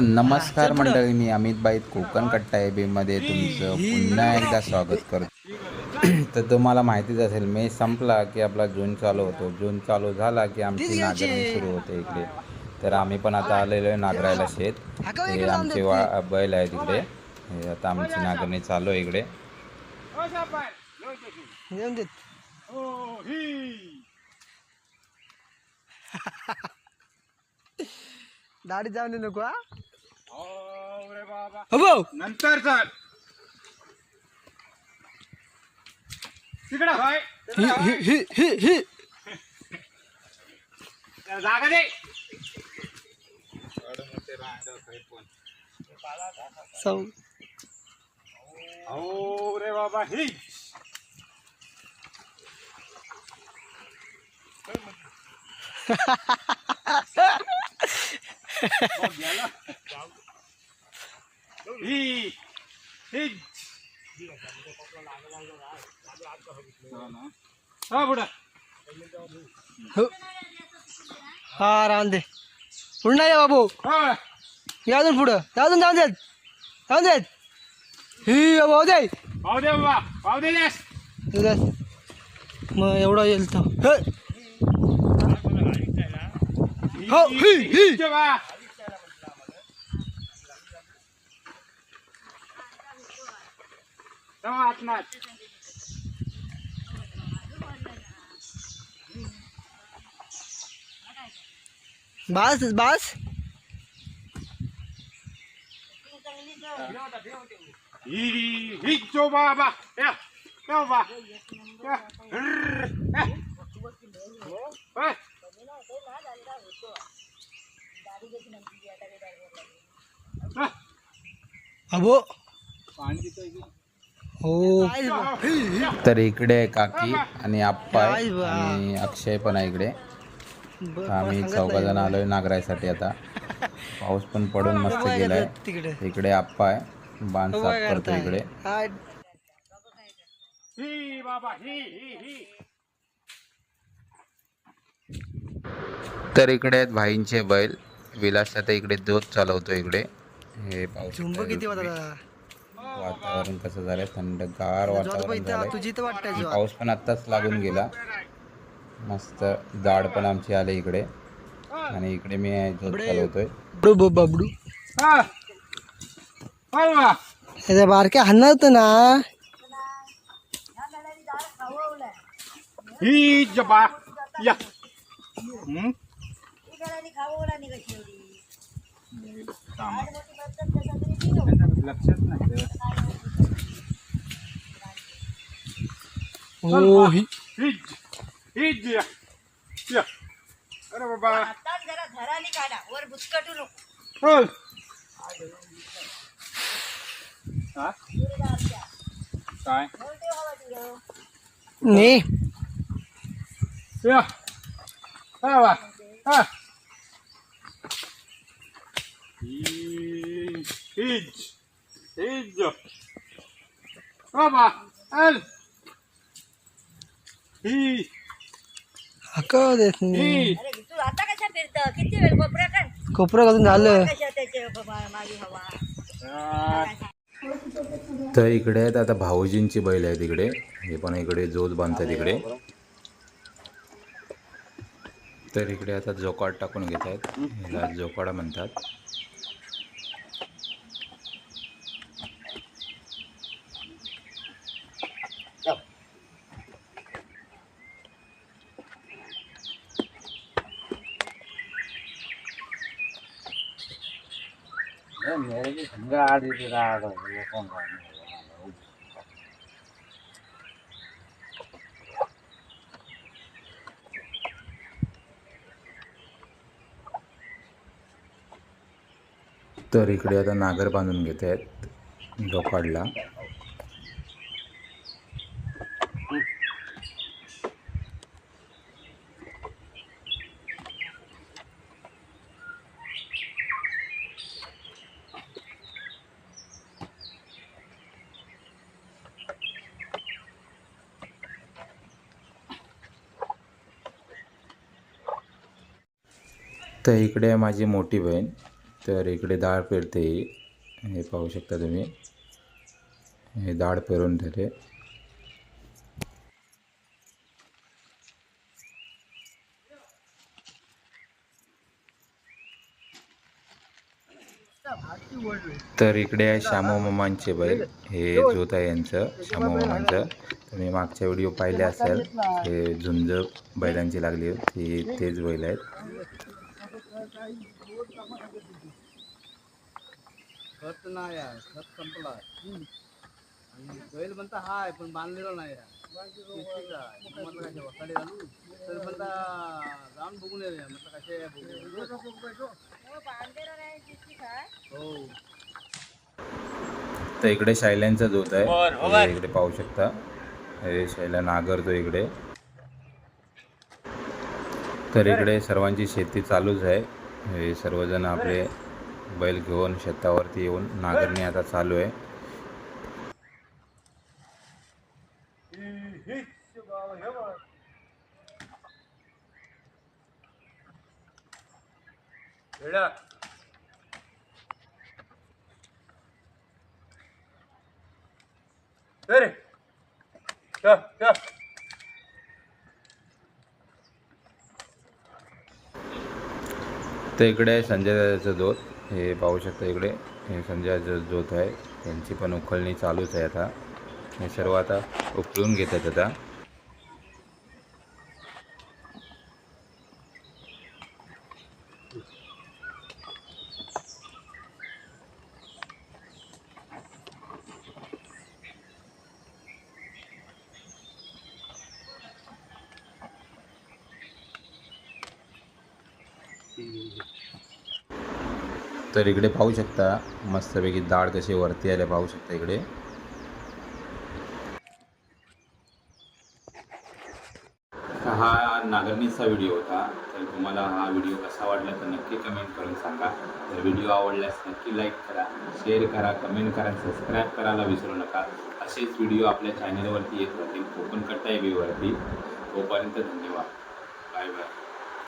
नमस्कार मंडळी मी अमित बाईत कोकण कट्टा मध्ये तुमचं पुन्हा एकदा स्वागत करतो. तर तुम्हाला माहितीच असेल मे संपला की आपला जून चालू होतो. जून चालू झाला की आमची नागरणी सुरू होते इकडे. तर आम्ही पण आता आलेलो आहे नागरायला शेत. हे आमचे वा बैल आहे तिकडे हे आता आमची नागरणी चालू आहे इकडे. देत. दाढी जाऊन दे नको हा. हो भाऊ. नंतर चल तिकडं होय हि हि हि हि हि त्याला जागा दे सौ हो रे बाबा ही ही ही हा. पुढं. हो. हा राहून दे. पुढं या बाबू. हा. या अजून पुढं. या अजून जाऊन देत. जाऊन देत. ही भाऊ दे. पाव दे बाबा. पाव दे मग एवढं येईल तो हे. हो ही ही बा आतनाथ बास बास ही ही जो बाबा या या हा. तर इकडे आहे काकी आणि आप्पा आहे आणि अक्षय पण आहे इकडे. आम्ही चौघा जण आलोय नागरायसाठी आता. पाऊस पण पडून मस्त गेलाय. इकडे आप्पा आहे. बाण साफ करतो इकडे. तर इकडे आहेत भाईंचे बैल. विलास आता इकडे दूध चालवतो इकडे. हे पाऊस किती वातावरण कसं झालंय? थंडगार वातावरण आणि पाऊस पण आत्ताच लागून गेला. मस्त झाड पण आमची आले इकडे. आणि इकडे मी चालवतोय. बबडू बबडू हा. हा बाबा त्याच्या बारक्या हाणणार होतं ना. ही जबा. या. हम्म? लक्षात नाही हो ही हिज हिज या या अरे बाबा आता जरा घराने काढा वर बुचकटू नको बोल हा काय ने या हा बा हा ही- हिज हिज बाबा अल ही हका देत नाही ही अरे तू आता कशा फिरत किती वेळ कोपऱ्या कर कोपरा घालून झालं कशा त्याचे बाबा मागे हवा. तर इकडे आहेत आता भाऊजींची बैल आहेत इकडे. हे पण इकडे जोज बांधतात इकडे. तर इकडे आता जोकाड टाकून घेत आहेत. ह्याला जोकाडा म्हणतात. तर इकडे आता नागर बांधून घेत आहेत लोकाडला तर इकडे आहे माझी मोठी बहीण तर इकडे डाळ पेरते हे. पाहू शकता तुम्ही. हे डाळ पेरून ठेवते तर इकडे आहे श्यामू मामांचे बैल हे जोत आहे यांचं श्यामू मामांचं. तुम्ही मागच्या व्हिडिओ पाहिले असेल हे झुंज बैलांची लागली ती तेच बैल आहेत. खत नाही आहे खत संपला आणि बैल म्हणता हाय पण बांधलेला नाही आहे वसाडे घालू? तर म्हणता जाऊन बघून येऊया. म्हटलं कसे बघू हो बांधलेलं नाही दिसली काय हो. तर इकडे शैल्यांचा जोत आहे. इकडे पाहू शकता. हे शैल्या नागरतो इकडे. तर इकडे सर्वांची शेती चालूच आहे. हे सर्वजण आपले बैल घेऊन शेतावरती येऊन नागरणी आता चालू आहे Yeah, yeah. तर इकडे आहे संजय जोत. हे पाहू शकता इकडे. हे संजयाचं जोत आहे. त्यांची पण उखळणी चालूच आहे आता. हे सर्व आता उकळून घेतात आता. तर इकडे पाहू शकता मस्तपैकी डाळ कशी वरती आले पाहू शकता इकडे. हा नागरणीचा व्हिडिओ होता. तर तुम्हाला हा व्हिडिओ कसा वाटला तर नक्की कमेंट करून सांगा. तर व्हिडिओ आवडल्यास नक्की लाईक करा शेअर करा कमेंट करा सबस्क्राईब करायला विसरू नका. असेच व्हिडिओ आपल्या चॅनलवरती येत राहतील. कोकण कट्टा वरती तोपर्यंत धन्यवाद. Bye bye.